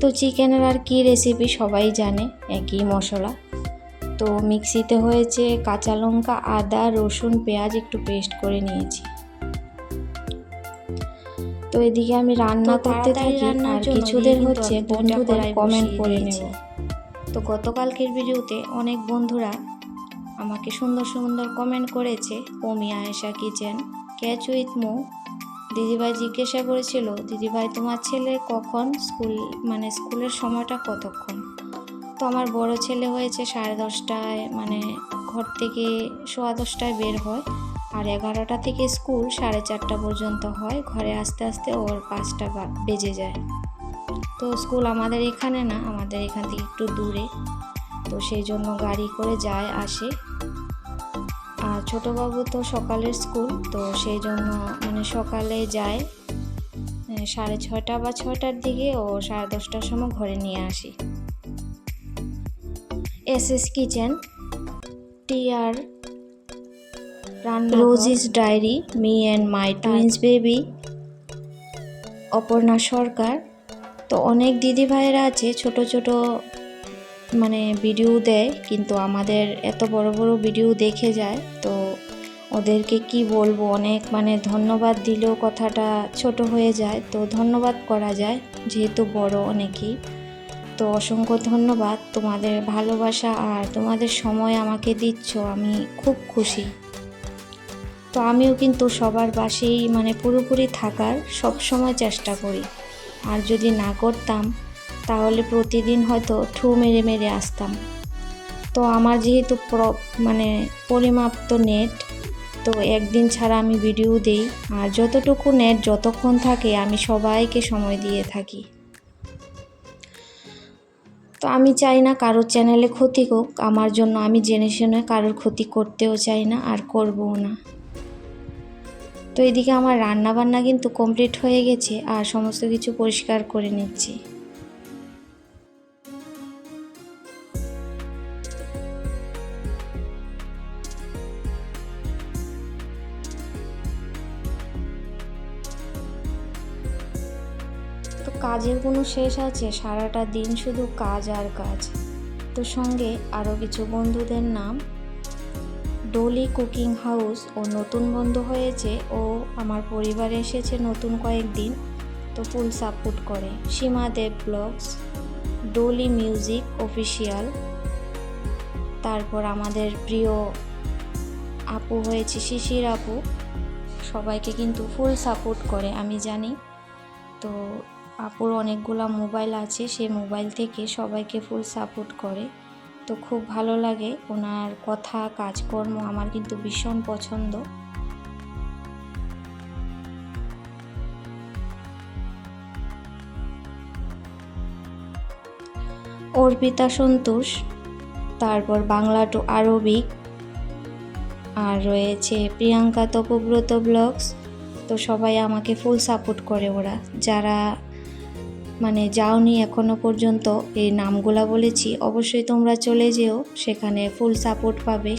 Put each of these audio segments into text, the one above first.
তো চিকেনের আর কি রেসিপি সবাই জানে একই মশলা। তো মিক্সিতে হয়েছে কাঁচা লঙ্কা আদা রসুন পেঁয়াজ একটু পেস্ট করে নিয়েছি। তো এদিকে আমি রান্না করতে থাকি আর কিছুদের হচ্ছে বন্ধুদের কমেন্ট করে নেব। তো গতকালকের ভিডিওতে অনেক বন্ধুরা আমাকে সুন্দর সুন্দর কমেন্ট করেছে Omi Ayesha kitchen catch with মো দিদিভাই জিজ্ঞাসা করেছিল, দিদিভাই, তোমার ছেলে কখন স্কুল মানে স্কুলের সময়টা কতক্ষণ? তো আমার বড় ছেলে হয়েছে সাড়ে দশটায় মানে ঘর থেকে সোয়া দশটায় বের হয় আর এগারোটা থেকে স্কুল সাড়ে চারটা পর্যন্ত হয়। ঘরে আস্তে আস্তে ওর পাঁচটা বেজে যায়। তো স্কুল আমাদের এখানে না, আমাদের এখান থেকে একটু দূরে। তো সেই জন্য গাড়ি করে যায়, আসে। ছোটোবাবু তো সকালের স্কুল তো সেই জন্য মানে সকালে যায় সাড়ে ছটা বা ছটার দিকে ও সাড়ে দশটার সময় ঘরে নিয়ে আসি। S S kitchen T Rosie's diary me and my twins baby Aparna Sarkar তো অনেক দিদি ভাইয়েরা আছে ছোট ছোট মানে ভিডিও দেয়, কিন্তু আমাদের এত বড় বড় ভিডিও দেখে যায়, তো ওদেরকে কি বলব? অনেক মানে ধন্যবাদ দিলেও কথাটা ছোট হয়ে যায়, তো ধন্যবাদ করা যায়, যেহেতু বড় অনেকেই। তো অসংখ্য ধন্যবাদ, তোমাদের ভালোবাসা আর তোমাদের সময় আমাকে দিচ্ছ, আমি খুব খুশি। তো আমিও কিন্তু সবার পাশেই মানে পুরোপুরি থাকার সব সময় চেষ্টা করি। আর যদি না করতাম তাহলে প্রতিদিন হয়তো ঠু মেরে মেরে আসতাম। তো আমার যেহেতু মানে পরিমাপ্ত নেট তো একদিন ছাড়া আমি ভিডিও দেই। আর যতটুকু নেট যতক্ষণ থাকে আমি সবাইকে সময় দিয়ে থাকি। তো আমি চাই না কারোর চ্যানেলে ক্ষতি হোক, আমার জন্য আমি জেনে শুনে কারোর ক্ষতি করতেও চাই না আর করবও না। তো এদিকে আমার রান্না বান্না কিন্তু কমপ্লিট হয়ে গেছে, আর সমস্ত কিছু পরিষ্কার করে নিচ্ছি। কাজের কোনো শেষ আছে? সারাটা দিন শুধু কাজ আর কাজ। তো সঙ্গে আরও কিছু বন্ধুদের নাম? ডোলি কুকিং হাউস ও নতুন বন্ধু হয়েছে ও আমার পরিবারে এসেছে নতুন কয়েকদিন। তো ফুল সাপোর্ট করে। Seema Deb blogs, Dolly music official. তারপর আমাদের প্রিয় আপু হয়েছে শিশির আপু। সবাইকে কিন্তু ফুল সাপোর্ট করে, আমি জানি। তো আপুর অনেকগুলা মোবাইল আছে সেই মোবাইল থেকে সবাইকে ফুল সাপোর্ট করে। তো খুব ভালো লাগে ওনার কথা, কাজকর্ম, আমার কিন্তু ভীষণ পছন্দ। অর্পিতা সন্তোষ, তারপর বাংলা টু আরবিক, আর রয়েছে প্রিয়াঙ্কা তপব্রত ব্লগস। তো সবাই আমাকে ফুল সাপোর্ট করে ওরা। যারা মানে যাওনি এখনও পর্যন্ত, এই নামগুলা বলেছি, অবশ্যই তোমরা চলে যেও, সেখানে ফুল সাপোর্ট পাবে।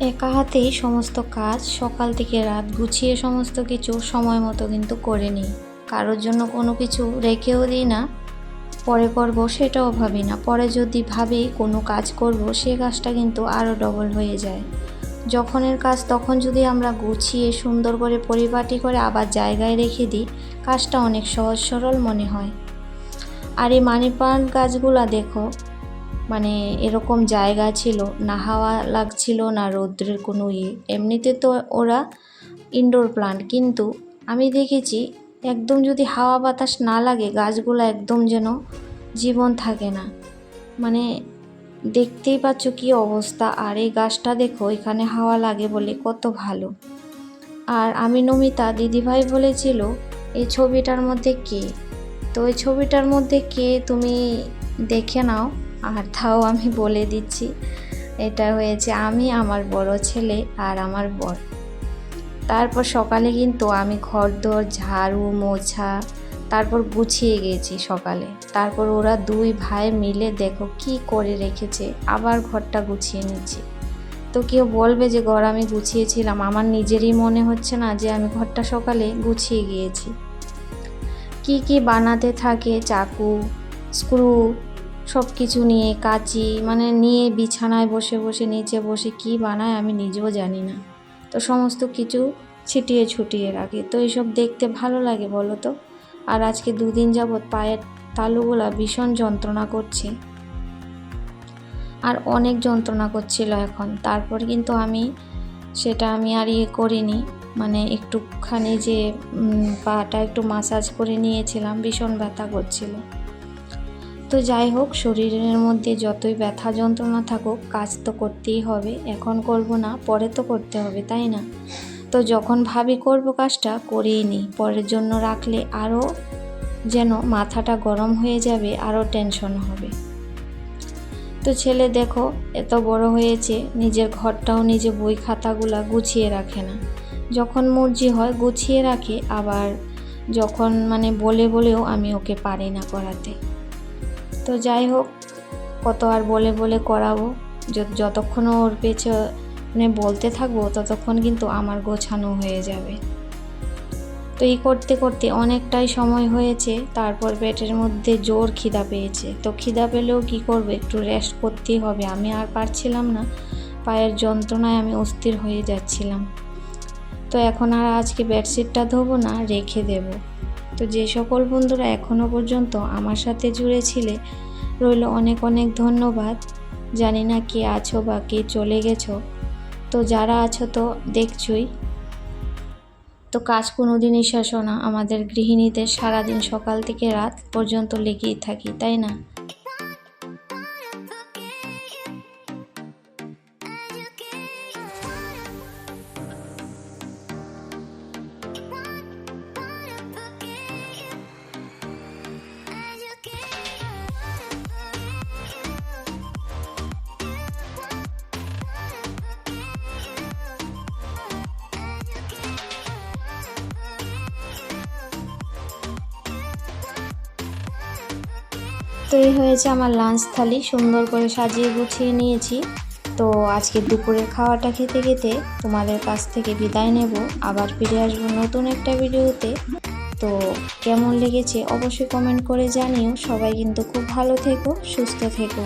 একা হাতেই সমস্ত কাজ, সকাল থেকে রাত গুছিয়ে সমস্ত কিছু সময় মতো কিন্তু করে নিই। কারোর জন্য কোনো কিছু রেখেও দিই না। পরে করব সেটাও ভাবি না। পরে যদি ভাবি কোনো কাজ করব, সে কাজটা কিন্তু আরও ডবল হয়ে যায়। যখনের কাজ তখন যদি আমরা গুছিয়ে সুন্দর করে পরিপাটি করে আবার জায়গায় রেখে দিই, কাজটা অনেক সহজ সরল মনে হয়। আর এই মানি প্লান্ট গাছগুলা দেখো মানে এরকম জায়গা ছিল, না হাওয়া লাগছিল, না রৌদ্রের কোনো ইয়ে। এমনিতে তো ওরা ইনডোর প্লান্ট কিন্তু আমি দেখেছি একদম যদি হাওয়া বাতাস না লাগে, গাছগুলো একদম যেন জীবন থাকে না। মানে দেখতেই পাচ্ছ কি অবস্থা। আর এই গাছটা দেখো, এখানে হাওয়া লাগে বলে কত ভালো। আর আমি নমিতা, দিদিভাই বলেছিল, এই ছবিটার মধ্যে কে? তো এই ছবিটার মধ্যে কে তুমি দেখে নাও, আর তাও আমি বলে দিচ্ছি। এটা হয়েছে আমি, আমার বড় ছেলে আর আমার বর। তারপর সকালে কিন্তু আমি ঘর দোর ঝাড়ু, মোছা, তারপর গুছিয়ে গিয়েছি সকালে। তারপর ওরা দুই ভাই মিলে দেখো কি করে রেখেছে, আবার ঘরটা গুছিয়ে নিচ্ছি। তো কেউ বলবে যে, ঘর আমি গুছিয়েছিলাম। আমার নিজেরই মনে হচ্ছে না যে, আমি ঘরটা সকালে গুছিয়ে গিয়েছি। কি কি বানাতে থাকে, চাকু, স্ক্রু সব কিছু নিয়ে কাঁচি মানে নিয়ে বিছানায় বসে বসে, নিচে বসে কি বানায় আমি নিজেও জানি না। তো সমস্ত কিছু ছিটিয়ে ছুটিয়ে রাখে। তো এইসব দেখতে ভালো লাগে বলো তো? আর আজকে দুদিন যাবৎ পায়ের তালুগুলা ভীষণ যন্ত্রণা করছে। আর অনেক যন্ত্রণা করছিল এখন। তারপর কিন্তু আমি সেটা আমি আর ইয়ে করিনি। মানে একটুখানি যে পাটা একটু মাসাজ করে নিয়েছিলাম, ভীষণ ব্যথা করছিল। তো যাই হোক, শরীরের মধ্যে যতই ব্যথা যন্ত্রণা থাকুক, কাজ তো করতেই হবে। এখন করব না, পরে তো করতে হবে, তাই না? তো যখন ভাবি করব কাজটা, করেই নিই। পরের জন্য রাখলে আরও যেন মাথাটা গরম হয়ে যাবে, আরও টেনশন হবে। তো ছেলে দেখো, এত বড় হয়েছে, নিজের ঘরটাও নিজে বই খাতাগুলা গুছিয়ে রাখে না। যখন মর্জি হয়, গুছিয়ে রাখে, আবার যখন মানে বলে বলেও আমি ওকে পারি না করাতে তো যাই হোক, কত আর বলে বলে করাবো। যতক্ষণ ওর পেছনে বলতে থাকব, ততক্ষণ কিন্তু আমার গোছানো হয়ে যাবে। তো এই করতে করতে অনেকটাই সময় হয়েছে, তারপর পেটের মধ্যে জোর খিদা পেয়েছে। তো খিদা পেলেও কি করবে, একটু রেস্ট করতেই হবে। আমি আর পারছিলাম না, পায়ের যন্ত্রণায় আমি অস্থির হয়ে যাচ্ছিলাম। তো এখন আর আজকে বেডশিটটা ধোবো না, রেখে দেব। তো যে সকল বন্ধুরা এখনও পর্যন্ত আমার সাথে জুড়ে ছিলে, রইল অনেক অনেক ধন্যবাদ। জানি না কে আছো বা কে চলে গেছো। তো যারা আছো তো দেখছই। তো কাজ কোনো দিনই শেষ না। আমাদের গৃহিণীদের সারাদিন সকাল থেকে রাত পর্যন্ত লেগেই থাকি, তাই না? তো এই হয়েছে আমার লাঞ্চ থালি। সুন্দর করে সাজিয়ে গুছিয়ে নিয়েছি। তো আজকে দুপুরের খাওয়াটা খেতে খেতে তোমাদের কাছ থেকে বিদায় নেব। আবার ফিরে আসব নতুন একটা ভিডিওতে। তো কেমন লেগেছে অবশ্যই কমেন্ট করে জানিও। সবাই কিন্তু খুব ভালো থেকো, সুস্থ থেকো।